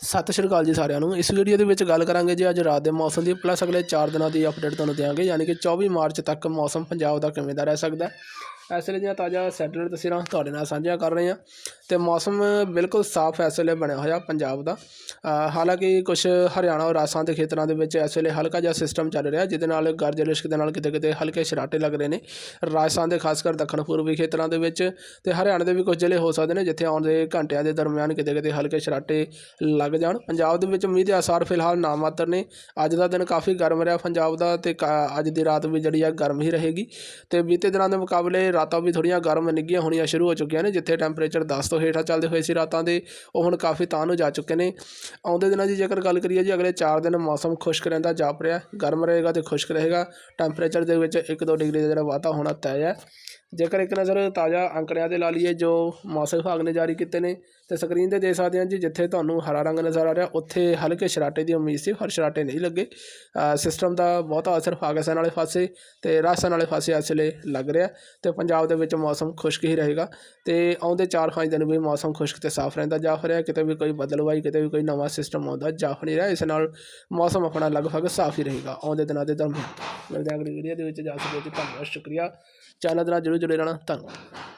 ਸਤਿ ਸ਼੍ਰੀ ਅਕਾਲ ਜੀ ਸਾਰਿਆਂ ਨੂੰ। ਇਸ ਵੀਡੀਓ ਦੇ ਵਿੱਚ ਗੱਲ ਕਰਾਂਗੇ ਜੀ ਅੱਜ ਰਾਤ ਦੇ ਮੌਸਮ ਦੀ। ਪਲੱਸ ਅਗਲੇ 4 ਦਿਨਾਂ ਦੀ ਅਪਡੇਟ ਤੁਹਾਨੂੰ ਦਿਆਂਗੇ। ਯਾਨੀ ਕਿ 24 ਮਾਰਚ ਤੱਕ ਮੌਸਮ ਪੰਜਾਬ ਦਾ ਕਿਵੇਂ ਦਾ ਰਹਿ ਸਕਦਾ ਇਸ ਵੇਲੇ ਦੀਆਂ ਤਾਜ਼ਾ ਸੈਟਲਮੈਂਟ ਤਸਵੀਰਾਂ ਤੁਹਾਡੇ ਨਾਲ ਸਾਂਝੀਆਂ ਕਰ ਰਹੇ ਹਾਂ ਤੇ ਮੌਸਮ ਬਿਲਕੁਲ ਸਾਫ਼ ਇਸ ਵੇਲੇ ਬਣਿਆ ਹੋਇਆ ਪੰਜਾਬ ਦਾ। ਹਾਲਾਂਕਿ ਕੁਝ ਹਰਿਆਣਾ ਔਰ ਰਾਜਸਥਾਨ ਦੇ ਖੇਤਰਾਂ ਦੇ ਵਿੱਚ ਇਸ ਵੇਲੇ ਹਲਕਾ ਜਿਹਾ ਸਿਸਟਮ ਚੱਲ ਰਿਹਾ, ਜਿਹਦੇ ਨਾਲ ਗਰਜ ਲਿਸ਼ਕ ਦੇ ਨਾਲ ਕਿਤੇ ਕਿਤੇ ਹਲਕੇ ਸਰਾਟੇ ਲੱਗ ਰਹੇ ਨੇ। ਰਾਜਸਥਾਨ ਦੇ ਖਾਸ ਕਰ ਦੱਖਣ ਪੂਰਬੀ ਖੇਤਰਾਂ ਦੇ ਵਿੱਚ ਤੇ ਹਰਿਆਣਾ ਦੇ ਵੀ ਕੁਝ ਜ਼ਿਲ੍ਹੇ ਹੋ ਸਕਦੇ ਨੇ, ਜਿੱਥੇ ਆਉਣ ਦੇ ਘੰਟਿਆਂ ਦੇ ਦਰਮਿਆਨ ਕਿਤੇ ਕਿਤੇ ਹਲਕੇ ਸਰਾਟੇ ਲੱਗ ਜਾਣ। ਪੰਜਾਬ ਦੇ ਵਿੱਚ ਮੀਂਹ ਦੇ ਆਸਾਰ ਫਿਲਹਾਲ ਨਾ ਮਾਤਰ ਨੇ। ਅੱਜ ਦਾ ਦਿਨ ਕਾਫੀ ਗਰਮ ਰਿਹਾ ਪੰਜਾਬ ਦਾ ਤੇ ਕਾ- ਅੱਜ ਦੀ ਰਾਤ ਵੀ ਜਿਹੜੀ ਆ ਗਰਮ ਹੀ ਰਹੇਗੀ। ਤੇ ਬੀਤੇ ਦਿਨਾਂ ਦੇ ਮੁਕਾਬਲੇ ਰਾਤਾਂ ਵੀ ਥੋੜ੍ਹੀਆਂ ਗਰਮ ਨਿੱਘੀਆਂ ਹੋਣੀਆਂ ਸ਼ੁਰੂ ਹੋ ਚੁੱਕੀਆਂ ਨੇ, ਜਿੱਥੇ ਟੈਂਪਰੇਚਰ 10 ਤੋਂ ਹੇਠਾਂ ਚੱਲਦੇ ਹੋਏ ਸੀ ਰਾਤਾਂ ਦੇ, ਉਹ ਹੁਣ ਕਾਫੀ ਤਾਂ ਨੂੰ ਜਾ ਚੁੱਕੇ ਨੇ। ਆਉਂਦੇ ਦਿਨਾਂ ਦੀ ਜੇਕਰ ਗੱਲ ਕਰੀਏ ਜੀ, ਅਗਲੇ 4 ਦਿਨ ਮੌਸਮ ਖੁਸ਼ਕ ਰਹਿੰਦਾ, ਜਾਪ ਰਿਹਾ, ਗਰਮ ਰਹੇਗਾ ਤੇ ਖੁਸ਼ਕ ਰਹੇਗਾ। ਟੈਂਪਰੇਚਰ ਦੇ ਵਿੱਚ 1-2 ਡਿਗਰੀ ਦਾ ਜਿਹੜਾ ਵਾਧਾ ਹੋਣਾ ਤੈਅ ਹੈ। ਜੇਕਰ ਇੱਕ ਨਜ਼ਰ ਤਾਜ਼ਾ ਅੰਕੜਿਆਂ ਤੇ ਲਾ ਲਈਏ ਜੋ ਮੌਸਮ ਵਿਭਾਗ ਨੇ ਜਾਰੀ ਕੀਤੇ ਨੇ, ਤੇ ਸਕਰੀਨ ਤੇ ਦੇਖ ਸਕਦੇ ਹਾਂ ਜੀ, ਜਿੱਥੇ ਤੁਹਾਨੂੰ ਹਰਾ ਰੰਗ ਨਜ਼ਰ ਆ ਰਿਹਾ, ਉੱਥੇ ਹਲਕੇ ਸ਼ਰਾਟੇ ਦੀ ਉਮੀਦ ਸੀ, ਪਰ ਸ਼ਰਾਟੇ ਨਹੀਂ ਲੱਗੇ। ਸਿਸਟਮ ਦਾ ਬਹੁਤਾ ਅਸਰ ਪਾਕਿਸਤਾਨ ਵਾਲੇ ਪਾਸੇ ਤੇ ਰਾਜਸਥਾਨ ਵਾਲੇ ਪਾਸੇ ਇਸ ਵੇਲੇ ਲੱਗ ਰਿਹਾ ਤੇ ਪੰਜਾਬ ਦੇ ਵਿੱਚ ਮੌਸਮ ਖੁਸ਼ਕ ਹੀ ਰਹੇਗਾ ਤੇ ਆਉਂਦੇ 4-5 ਦਿਨ ਵੀ ਮੌਸਮ ਖੁਸ਼ਕ ਤੇ ਸਾਫ਼ ਰਹਿੰਦਾ ਜਾ ਰਿਹਾ, ਕਿਤੇ ਵੀ ਕੋਈ ਬਦਲਵਾਈ, ਕਿਤੇ ਵੀ ਕੋਈ ਨਵਾਂ ਸਿਸਟਮ ਆਉਂਦਾ ਜਾ ਨਹੀਂ ਰਿਹਾ, ਇਸ ਨਾਲ ਮੌਸਮ ਆਪਣਾ ਲਗਭਗ ਸਾਫ਼ ਹੀ ਰਹੇਗਾ, ਆਉਂਦੇ ਦਿਨਾਂ ਦੇ ਦਰਮਿਆਨ। ਮਿਲਦੇ ਹਾਂ ਅਗਲੀ ਵੀਡੀਓ ਦੇ ਵਿੱਚ। ਜਾ ਸਕਦੇ ਹੋ ਜੀ। ਧੰਨਵਾਦ, ਸ਼ੁਕਰੀਆ। ਚੈਨਲ ਦੇ ਜਰੂਰ ਜੁੜੇ ਰਹਿਣਾ। ਧੰਨਵਾਦ।